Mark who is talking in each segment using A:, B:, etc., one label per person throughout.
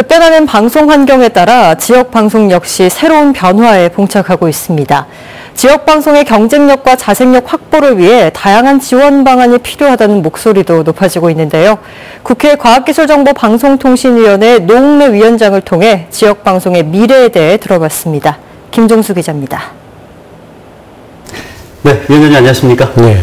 A: 급변하는 방송 환경에 따라 지역 방송 역시 새로운 변화에 봉착하고 있습니다. 지역 방송의 경쟁력과 자생력 확보를 위해 다양한 지원 방안이 필요하다는 목소리도 높아지고 있는데요. 국회 과학기술정보방송통신위원회 노웅래 위원장을 통해 지역 방송의 미래에 대해 들어봤습니다. 김종수 기자입니다.
B: 네, 위원장님 안녕하십니까?
C: 네.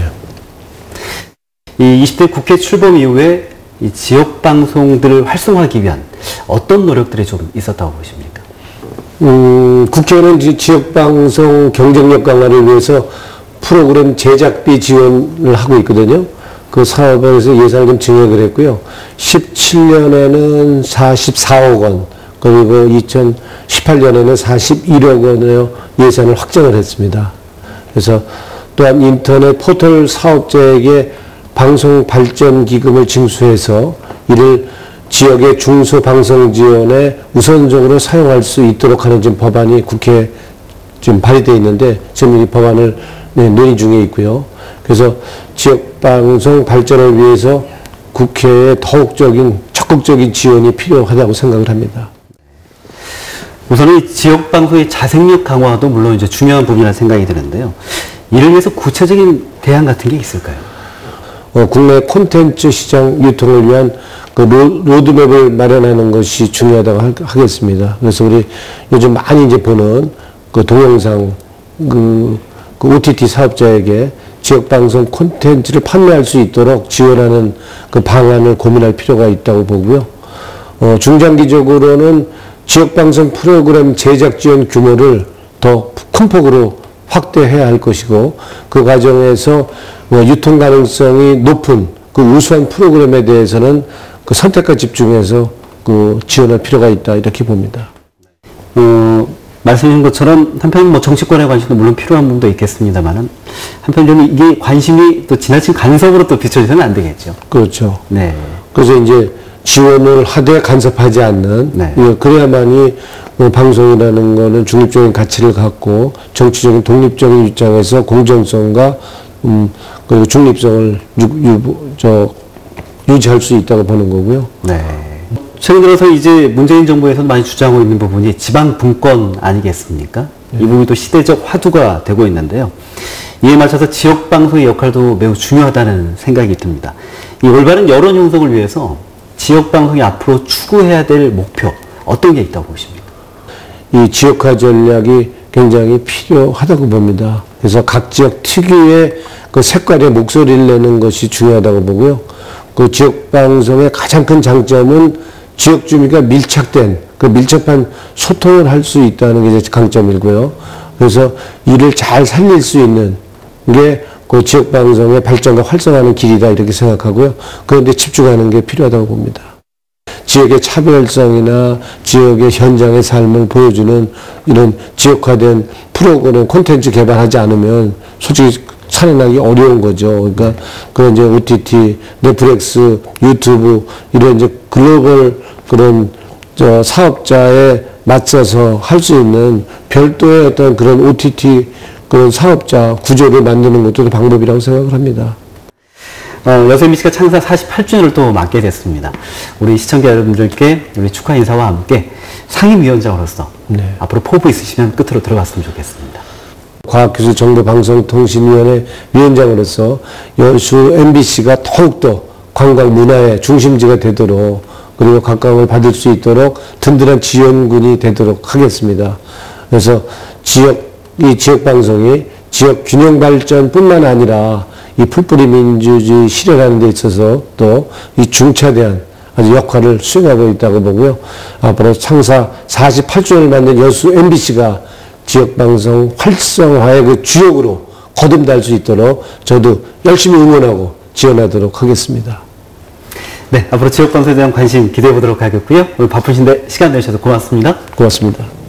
B: 이 20대 국회 출범 이후에 이 지역 방송들을 활성화하기 위한 어떤 노력들이 좀 있었다고 보십니까?
C: 음, 국회는 지역 방송 경쟁력 강화를 위해서 프로그램 제작비 지원을 하고 있거든요. 그 사업에서 예산을 좀 증액을 했고요. 17년에는 44억 원, 그리고 2018년에는 41억 원의 예산을 확정을 했습니다. 그래서 또한 인터넷 포털 사업자에게 방송 발전 기금을 징수해서 이를 지역의 중소 방송 지원에 우선적으로 사용할 수 있도록 하는 지금 법안이 국회에 지금 발의되어 있는데 지금 이 법안을 네, 논의 중에 있고요. 그래서 지역 방송 발전을 위해서 국회에 더욱적인 적극적인 지원이 필요하다고 생각을 합니다.
B: 우선은 이 지역 방송의 자생력 강화도 물론 이제 중요한 부분이라 생각이 드는데요. 이를 위해서 구체적인 대안 같은 게 있을까요?
C: 어, 국내 콘텐츠 시장 유통을 위한 그 로, 드맵을 마련하는 것이 중요하다고 하, 겠습니다 그래서 우리 요즘 많이 이제 보는 그 동영상 그, 그 OTT 사업자에게 지역 방송 콘텐츠를 판매할 수 있도록 지원하는 그 방안을 고민할 필요가 있다고 보고요. 어, 중장기적으로는 지역 방송 프로그램 제작 지원 규모를 더 큰 폭으로 확대해야 할 것이고 그 과정에서 뭐 유통 가능성이 높은 그 우수한 프로그램에 대해서는 그 선택과 집중해서 그 지원할 필요가 있다 이렇게 봅니다.
B: 어, 말씀하신 것처럼 한편 뭐 정치권의 관심도 물론 필요한 부분도 있겠습니다만은 한편으로는 이게 관심이 또 지나친 간섭으로 또 비춰져서는 안 되겠죠.
C: 그렇죠.
B: 네.
C: 그래서 이제 지원을 하되 간섭하지 않는
B: 네.
C: 예, 그래야만이 뭐 방송이라는 거는 중립적인 가치를 갖고 정치적인 독립적인 입장에서 공정성과 음, 그리고 중립성을 유, 유, 저, 유지할 수 있다고 보는 거고요.
B: 네. 최근 들어서 이제 문재인 정부에서 많이 주장하고 있는 부분이 지방 분권 아니겠습니까? 네. 이 부분이 또 시대적 화두가 되고 있는데요. 이에 맞춰서 지역 방송의 역할도 매우 중요하다는 생각이 듭니다. 이 올바른 여론 형성을 위해서 지역 방송이 앞으로 추구해야 될 목표 어떤 게 있다고 보십니까?
C: 이 지역화 전략이 굉장히 필요하다고 봅니다. 그래서 각 지역 특유의 그 색깔의 목소리를 내는 것이 중요하다고 보고요. 그 지역 방송의 가장 큰 장점은 지역 주민과 밀착된 그 밀접한 소통을 할 수 있다는 게 이제 강점이고요. 그래서 이를 잘 살릴 수 있는 게 그 지역 방송의 발전과 활성화하는 길이다 이렇게 생각하고요. 그런데 집중하는 게 필요하다고 봅니다. 지역의 차별성이나 지역의 현장의 삶을 보여주는 이런 지역화된 프로그램 콘텐츠 개발하지 않으면 솔직히 살아나기 어려운 거죠. 그러니까 그런 이제 OTT, 넷플릭스, 유튜브 이런 이제 글로벌 그런 저 사업자에 맞서서 할 수 있는 별도의 어떤 그런 OTT 그런 사업자 구조를 만드는 것도 방법이라고 생각을 합니다.
B: 어, 여세미씨가 창사 48주년을 또 맞게 됐습니다. 우리 시청자 여러분들께 우리 축하 인사와 함께 상임위원장으로서 네. 앞으로 포부 있으시면 끝으로 들어갔으면 좋겠습니다.
C: 과학기술정보방송통신위원회 위원장으로서 여수 MBC가 더욱더 관광 문화의 중심지가 되도록 그리고 각광을 받을 수 있도록 든든한 지원군이 되도록 하겠습니다. 그래서 지역, 이 지역 방송이 지역 균형 발전뿐만 아니라 이 풀뿌리 민주주의 실현하는 데 있어서 또 이 중차대한 아주 역할을 수행하고 있다고 보고요. 앞으로 창사 48주년을 맞는 여수 MBC가 지역방송 활성화의 그 주역으로 거듭날 수 있도록 저도 열심히 응원하고 지원하도록 하겠습니다.
B: 네, 앞으로 지역방송에 대한 관심 기대해 보도록 하겠고요. 오늘 바쁘신데 시간 내주셔서 고맙습니다.
C: 고맙습니다.